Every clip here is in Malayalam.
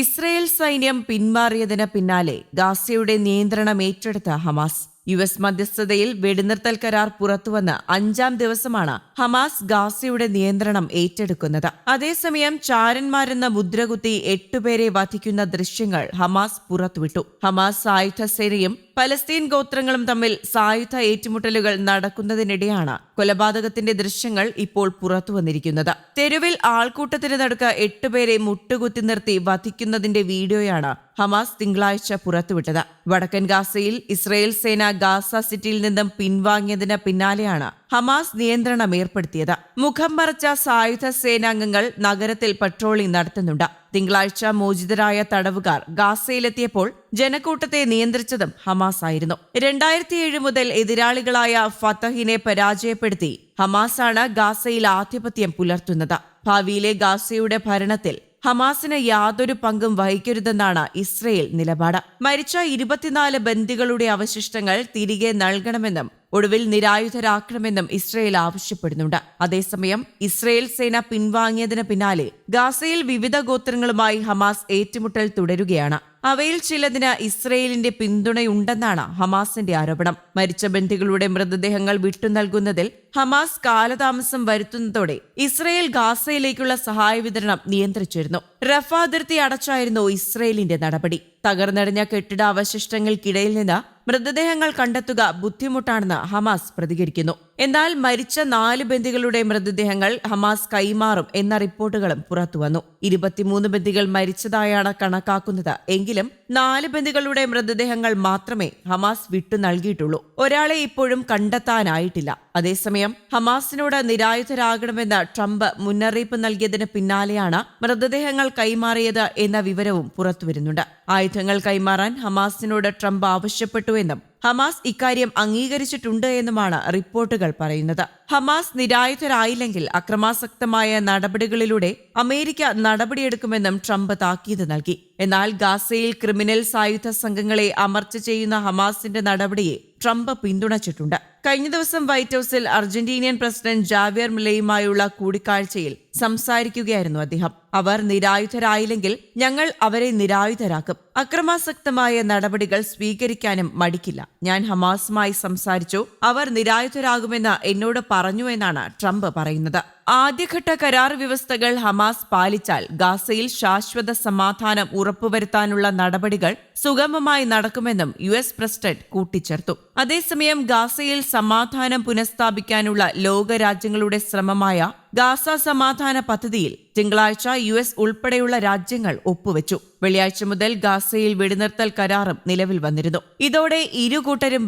ഇസ്രയേൽ സൈന്യം പിന്മാറിയതിന് പിന്നാലെ ഗാസയുടെ നിയന്ത്രണം ഏറ്റെടുത്ത ഹമാസ്. യു എസ് മധ്യസ്ഥതയിൽ വെടിനിർത്തൽ കരാർ പുറത്തുവന്ന് അഞ്ചാം ദിവസമാണ് ഹമാസ് ഗാസയുടെ നിയന്ത്രണം ഏറ്റെടുക്കുന്നത്. അതേസമയം ചാരന്മാരെന്ന മുദ്രകുത്തി എട്ടുപേരെ വധിക്കുന്ന ദൃശ്യങ്ങൾ ഹമാസ് പുറത്തുവിട്ടു. ഹമാസ് സായുധ സേനയും പലസ്തീൻ ഗോത്രങ്ങളും തമ്മിൽ സായുധ ഏറ്റുമുട്ടലുകൾ നടക്കുന്നതിനിടെയാണ് കൊലപാതകത്തിന്റെ ദൃശ്യങ്ങൾ ഇപ്പോൾ പുറത്തുവന്നിരിക്കുന്നത്. തെരുവിൽ ആൾക്കൂട്ടത്തിന് നടുക്ക് എട്ടുപേരെ മുട്ടുകുത്തി നിർത്തി വധിക്കുന്നതിന്റെ വീഡിയോയാണ് ഹമാസ് തിങ്കളാഴ്ച പുറത്തുവിട്ടത്. വടക്കൻ ഗാസയിൽ ഇസ്രയേൽ സേന ഗാസ സിറ്റിയിൽ നിന്നും പിൻവാങ്ങിയതിന് പിന്നാലെയാണ് ഹമാസ് നിയന്ത്രണം ഏർപ്പെടുത്തിയത്. മുഖം മറച്ച സായുധ സേനാംഗങ്ങൾ നഗരത്തിൽ പട്രോളിംഗ് നടത്തുന്നുണ്ട്. തിങ്കളാഴ്ച മോചിതരായ തടവുകാർ ഗാസയിലെത്തിയപ്പോൾ ജനക്കൂട്ടത്തെ നിയന്ത്രിച്ചതും ഹമാസ് ആയിരുന്നു. രണ്ടായിരത്തി ഏഴ് മുതൽ എതിരാളികളായ ഫത്തഹിനെ പരാജയപ്പെടുത്തി ഹമാസാണ് ഗാസയിൽ ആധിപത്യം പുലർത്തുന്നത്. ഭാവിയിലെ ഗാസയുടെ ഭരണത്തിൽ ഹമാസിന് യാതൊരു പങ്കും വഹിക്കരുതെന്നാണ് ഇസ്രയേൽ നിലപാട്. മരിച്ച ഇരുപത്തിനാല് ബന്ദികളുടെ അവശിഷ്ടങ്ങൾ തിരികെ നൽകണമെന്നും ഒടുവിൽ നിരായുധരാക്കണമെന്നും ഇസ്രയേൽ ആവശ്യപ്പെടുന്നുണ്ട്. അതേസമയം ഇസ്രയേൽ സേന പിൻവാങ്ങിയതിന് പിന്നാലെ ഗാസയിൽ വിവിധ ഗോത്രങ്ങളുമായി ഹമാസ് ഏറ്റുമുട്ടൽ തുടരുകയാണ്. അവയിൽ ചിലതിന് ഇസ്രയേലിന്റെ പിന്തുണയുണ്ടെന്നാണ് ഹമാസിന്റെ ആരോപണം. മരിച്ച ബന്ധികളുടെ മൃതദേഹങ്ങൾ വിട്ടുനൽകുന്നതിൽ ഹമാസ് കാലതാമസം വരുത്തുന്നതോടെ ഇസ്രയേൽ ഗാസയിലേക്കുള്ള സഹായ വിതരണം നിയന്ത്രിച്ചിരുന്നു. റഫ അതിർത്തി അടച്ചായിരുന്നു ഇസ്രയേലിന്റെ നടപടി. തകർന്നടിഞ്ഞ കെട്ടിടാവശിഷ്ടങ്ങൾക്കിടയിൽ നിന്ന് മൃതദേഹങ്ങൾ കണ്ടെത്തുക ബുദ്ധിമുട്ടാണെന്ന് ഹമാസ് പ്രതികരിക്കുന്നു. എന്നാൽ മരിച്ച നാല് ബന്ദികളുടെ മൃതദേഹങ്ങൾ ഹമാസ് കൈമാറും എന്ന റിപ്പോർട്ടുകളും പുറത്തുവന്നു. ഇരുപത്തിമൂന്ന് ബന്ദികൾ മരിച്ചതായാണ് കണക്കാക്കുന്നത്. എങ്കിലും നാല് ബന്ദികളുടെ മൃതദേഹങ്ങൾ മാത്രമേ ഹമാസ് വിട്ടു നൽകിയിട്ടുള്ളൂ. ഒരാളെ ഇപ്പോഴും കണ്ടെത്താനായിട്ടില്ല. അതേസമയം ഹമാസിനോട് നിരായുധരാകണമെന്ന് ട്രംപ് മുന്നറിയിപ്പ് നൽകിയതിന് പിന്നാലെയാണ് മൃതദേഹങ്ങൾ കൈമാറിയത് എന്ന വിവരവും പുറത്തുവരുന്നുണ്ട്. ആയുധങ്ങൾ കൈമാറാൻ ഹമാസിനോട് ട്രംപ് ആവശ്യപ്പെട്ടുവെന്നും ഹമാസ് ഇക്കാര്യം അംഗീകരിച്ചിട്ടുണ്ട് എന്നുമാണ് റിപ്പോർട്ടുകൾ പറയുന്നത്. ഹമാസ് നിരായുധരായില്ലെങ്കിൽ അക്രമാസക്തമായ നടപടികളിലൂടെ അമേരിക്ക നടപടിയെടുക്കുമെന്നും ട്രംപ് താക്കീത് നൽകി. എന്നാൽ ഗാസയിൽ ക്രിമിനൽ സായുധ സംഘങ്ങളെ അമർച്ച ചെയ്യുന്ന ഹമാസിന്റെ നടപടിയെ ട്രംപ് പിന്തുണച്ചിട്ടുണ്ട്. കഴിഞ്ഞ ദിവസം വൈറ്റ് ഹൌസിൽ അർജന്റീനിയൻ പ്രസിഡന്റ് ജാവിയർ മിലയുമായുള്ള കൂടിക്കാഴ്ചയിൽ സംസാരിക്കുകയായിരുന്നു അദ്ദേഹം. അവർ നിരായുധരായില്ലെങ്കിൽ ഞങ്ങൾ അവരെ നിരായുധരാക്കും. അക്രമാസക്തമായ നടപടികൾ സ്വീകരിക്കാനും മടിക്കില്ല. ഞാൻ ഹമാസുമായി സംസാരിച്ചു. അവർ നിരായുധരാകുമെന്ന് എന്നോട് പറഞ്ഞു എന്നാണ് ട്രംപ് പറയുന്നത്. ആദ്യഘട്ട കരാർ വ്യവസ്ഥകൾ ഹമാസ് പാലിച്ചാൽ ഗാസയിൽ ശാശ്വത സമാധാനം ഉറപ്പുവരുത്താനുള്ള നടപടികൾ സുഗമമായി നടക്കുമെന്നും യു എസ് പ്രസിഡന്റ് കൂട്ടിച്ചേർത്തു. അതേസമയം ഗാസയിൽ സമാധാനം പുനഃസ്ഥാപിക്കാനുള്ള ലോകരാജ്യങ്ങളുടെ ശ്രമമായ ഗാസ സമാധാന പദ്ധതിയിൽ തിങ്കളാഴ്ച യു എസ് ഉൾപ്പെടെയുള്ള രാജ്യങ്ങൾ ഒപ്പുവെച്ചു. വെള്ളിയാഴ്ച മുതൽ ഗാസയിൽ വെടിനിർത്തൽ കരാറും നിലവിൽ വന്നിരുന്നു. ഇതോടെ ഇരു കൂട്ടരും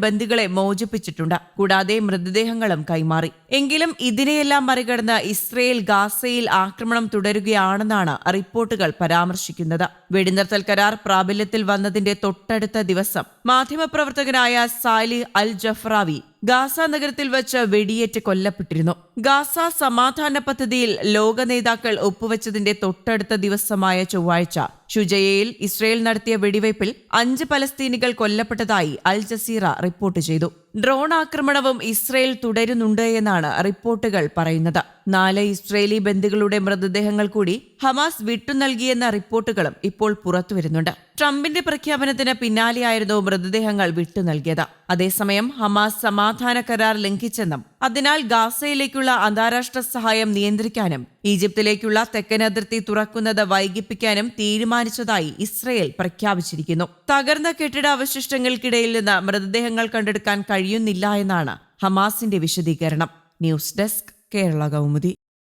മോചിപ്പിച്ചിട്ടുണ്ട്. കൂടാതെ മൃതദേഹങ്ങളും കൈമാറി. എങ്കിലും ഇതിനെയെല്ലാം മറികടന്ന് ഇസ്രയേൽ ഗാസയിൽ ആക്രമണം തുടരുകയാണെന്നാണ് റിപ്പോർട്ടുകൾ പരാമർശിക്കുന്നത്. വെടിനിർത്തൽ കരാർ പ്രാബല്യത്തിൽ വന്നതിന്റെ തൊട്ടടുത്ത ദിവസം മാധ്യമപ്രവർത്തകനായ സാലി അൽ ജഫ്രാവി ഗാസ നഗരത്തിൽ വെച്ച് വെടിയേറ്റ് കൊല്ലപ്പെട്ടിരുന്നു. ഗാസ സമാധാന പദ്ധതിയിൽ ലോക നേതാക്കൾ ഒപ്പുവെച്ചതിന്റെ തൊട്ടടുത്ത ദിവസമായ ചൊവ്വാഴ്ച ഷുജയയിൽ ഇസ്രയേൽ നടത്തിയ വെടിവയ്പിൽ അഞ്ച് പലസ്തീനികൾ കൊല്ലപ്പെട്ടതായി അൽ ജസീറ റിപ്പോർട്ട് ചെയ്തു. ഡ്രോൺ ആക്രമണവും ഇസ്രയേൽ തുടരുന്നുണ്ട് എന്നാണ് റിപ്പോർട്ടുകൾ പറയുന്നത്. നാല് ഇസ്രയേലി ബന്ധുക്കളുടെ മൃതദേഹങ്ങൾ കൂടി ഹമാസ് വിട്ടുനൽകിയെന്ന റിപ്പോർട്ടുകളും ഇപ്പോൾ പുറത്തുവരുന്നുണ്ട് ട്രംപിന്റെ പ്രഖ്യാപനത്തിന് പിന്നാലെയായിരുന്നു മൃതദേഹങ്ങൾ വിട്ടുനൽകിയത് അതേസമയം ഹമാസ് സമാധാന കരാർ ലംഘിച്ചെന്നും അതിനാൽ ഗാസയിലേക്കുള്ള അന്താരാഷ്ട്ര സഹായം നിയന്ത്രിക്കാനും ഈജിപ്തിലേക്കുള്ള തെക്കൻ അതിർത്തി തുറക്കുന്നത് വൈകിപ്പിക്കാനും തീരുമാനിച്ചതായി ഇസ്രയേൽ പ്രഖ്യാപിച്ചിരിക്കുന്നു. തകർന്ന കെട്ടിട അവശിഷ്ടങ്ങൾക്കിടയിൽ നിന്ന് മൃതദേഹങ്ങൾ കണ്ടെടുക്കാൻ കഴിയുന്നില്ല എന്നാണ് ഹമാസിന്റെ വിശദീകരണം. News desk Kerala Kaumudi.